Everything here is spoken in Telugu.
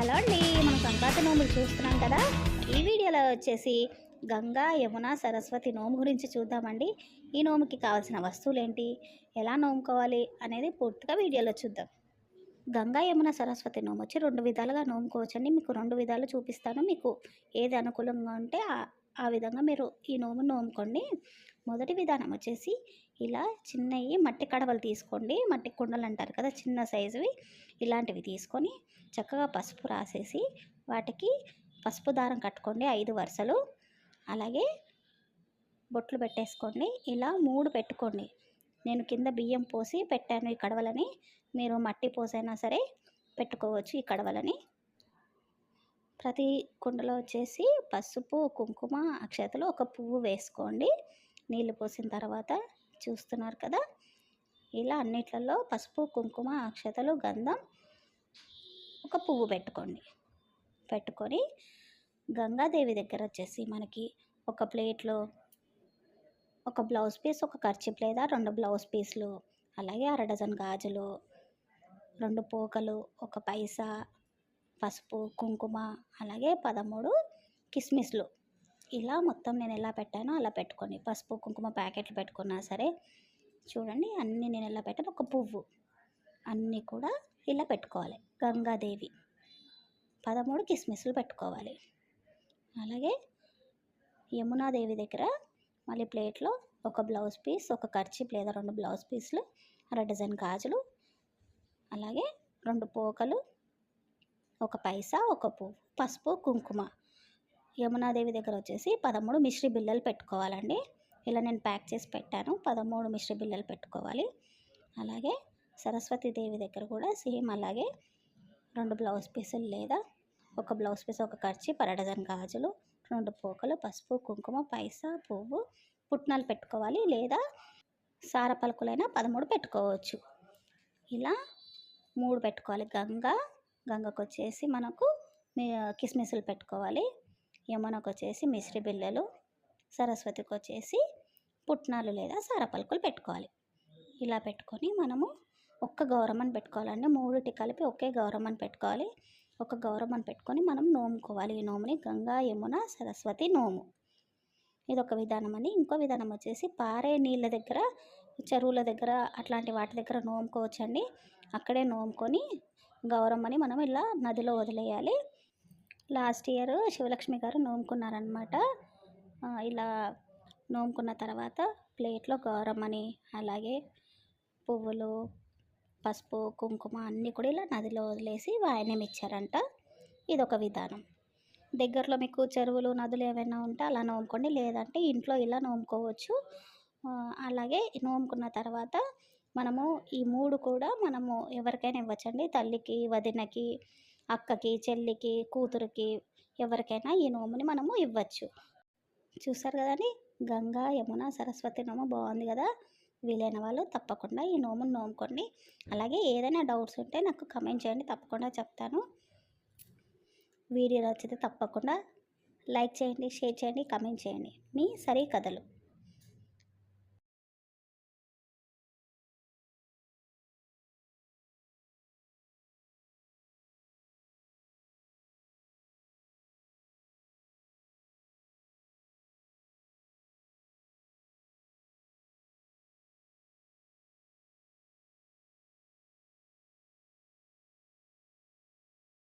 హలో అండి మనం సంక్రాంతి నోములు చూస్తున్నాం కదా ఈ వీడియోలో వచ్చేసి గంగా యమున సరస్వతి నోము గురించి చూద్దామండి. ఈ నోముకి కావాల్సిన వస్తువులు ఏంటి ఎలా నోముకోవాలి అనేది పూర్తిగా వీడియోలో చూద్దాం. గంగా యమున సరస్వతి నోము వచ్చి రెండు విధాలుగా నోముకోవచ్చండి. మీకు రెండు విధాలు చూపిస్తాను. మీకు ఏది అనుకూలంగా ఉంటే ఆ- విధంగా మీరు ఈ నోము నోముకోండి. మొదటి విధానం వచ్చేసి ఇలా చిన్నవి మట్టి కడవలు తీసుకోండి. మట్టి కుండలు అంటారు కదా చిన్న సైజువి. ఇలాంటివి తీసుకొని చక్కగా పసుపు రాసేసి వాటికి పసుపు దారం కట్టుకోండి ఐదు వరుసలు. అలాగే బొట్లు పెట్టేసుకోండి. ఇలా మూడు పెట్టుకోండి. నేను కింద బియ్యం పోసి పెట్టాను ఈ కడవలని. మీరు మట్టి పోసైనా సరే పెట్టుకోవచ్చు ఈ కడవలని. ప్రతి కుండలో వచ్చేసి పసుపు కుంకుమ అక్షతలు ఒక పువ్వు వేసుకోండి. నీళ్ళు పోసిన తర్వాత చూస్తున్నారు కదా ఇలా అన్నిట్లలో పసుపు కుంకుమ అక్షతలు గంధం ఒక పువ్వు పెట్టుకోండి. పెట్టుకొని గంగాదేవి దగ్గర వచ్చేసి మనకి ఒక ప్లేట్లో ఒక బ్లౌజ్ పీస్ ఒక ఖర్చిప్ లేదా రెండు బ్లౌజ్ పీస్లు అలాగే అర డజన్ గాజులు రెండు పోకలు ఒక పైసా పసుపు కుంకుమ అలాగే పదమూడు కిస్మిస్లు. ఇలా మొత్తం నేను ఎలా పెట్టానో అలా పెట్టుకొని పసుపు కుంకుమ ప్యాకెట్లు పెట్టుకున్నా సరే చూడండి అన్నీ నేను ఎలా పెట్టాను ఒక పువ్వు అన్నీ కూడా ఇలా పెట్టుకోవాలి. గంగాదేవి పదమూడు కిస్మిస్లు పెట్టుకోవాలి. అలాగే యమునాదేవి దగ్గర మళ్ళీ ప్లేట్లో ఒక బ్లౌజ్ పీస్ ఒక ఖర్చీప్ లేదా రెండు బ్లౌజ్ పీస్లు అర డజన్ గాజులు అలాగే రెండు పోకలు ఒక పైసా ఒక పువ్వు. పసుపు కుంకుమ. యమునాదేవి దగ్గర వచ్చేసి పదమూడు మిశ్రీ బిళ్ళలు పెట్టుకోవాలండి. ఇలా నేను ప్యాక్ చేసి పెట్టాను. పదమూడు మిశ్రీ బిళ్ళలు పెట్టుకోవాలి. అలాగే సరస్వతి దేవి దగ్గర కూడా సేమ్ అలాగే రెండు బ్లౌజ్ పీసులు లేదా ఒక బ్లౌజ్ పీస్ ఒక ఖర్చు పరడజన్ గాజులు రెండు పోకలు పసుపు కుంకుమ పైసా పువ్వు పుట్నాలు పెట్టుకోవాలి లేదా సార పలుకులైనా పదమూడు పెట్టుకోవచ్చు. ఇలా మూడు పెట్టుకోవాలి. గంగ గంగకు వచ్చేసి మనకు మీ- కిస్మిస్లు పెట్టుకోవాలి. యమునకు వచ్చేసి మిశ్రి బిళ్ళలు సరస్వతికి వచ్చేసి పుట్నాలు లేదా సారపలుకులు పెట్టుకోవాలి. ఇలా పెట్టుకొని మనము ఒక్క గౌరమ్మని పెట్టుకోవాలండి. మూడిటి కలిపి ఒకే గౌరమ్మని పెట్టుకోవాలి. ఒక గౌరమ్మని పెట్టుకొని మనం నోముకోవాలి. ఈ నోముని గంగా యమున సరస్వతి నోము. ఇది ఒక విధానం అని ఇంకో విధానం వచ్చేసి పారే నీళ్ళ దగ్గర చెరువుల దగ్గర అట్లాంటి వాటి దగ్గర నోముకోవచ్చండి. అక్కడే నోముకొని గౌరమ్మని మనం ఇలా నదిలో వదిలేయాలి. లాస్ట్ ఇయర్ శివలక్ష్మి గారు నోముకున్నారనమాట ఇలా నోముకున్న తర్వాత ప్లేట్లో గౌరమ్మని అలాగే పువ్వులు పసుపు కుంకుమ అన్నీ కూడా ఇలా నదిలో వదిలేసి వాయనం ఇచ్చారంట. ఇది ఒక విధానం. దగ్గరలో మీకు చెరువులు నదులు ఏమైనా ఉంటే అలా నోముకోండి. లేదంటే ఇంట్లో ఇలా నోముకోవచ్చు. అలాగే నోముకున్న తర్వాత మనము ఈ మూడు కూడా మనము ఎవరికైనా ఇవ్వచ్చండి. తల్లికి వదినకి అక్కకి చెల్లికి కూతురికి ఎవరికైనా ఈ నోముని మనము ఇవ్వచ్చు. చూసారు కదండి? గంగా యమున సరస్వతి నోము బాగుంది కదా? వీలైన వాళ్ళు తప్పకుండా ఈ నోమును నోముకోండి. అలాగే ఏదైనా డౌట్స్ ఉంటే నాకు కమెంట్ చేయండి. తప్పకుండా చెప్తాను. వీడియో నచ్చితే తప్పకుండా లైక్ చేయండి షేర్ చేయండి కమెంట్ చేయండి. మీ సరి కథలు.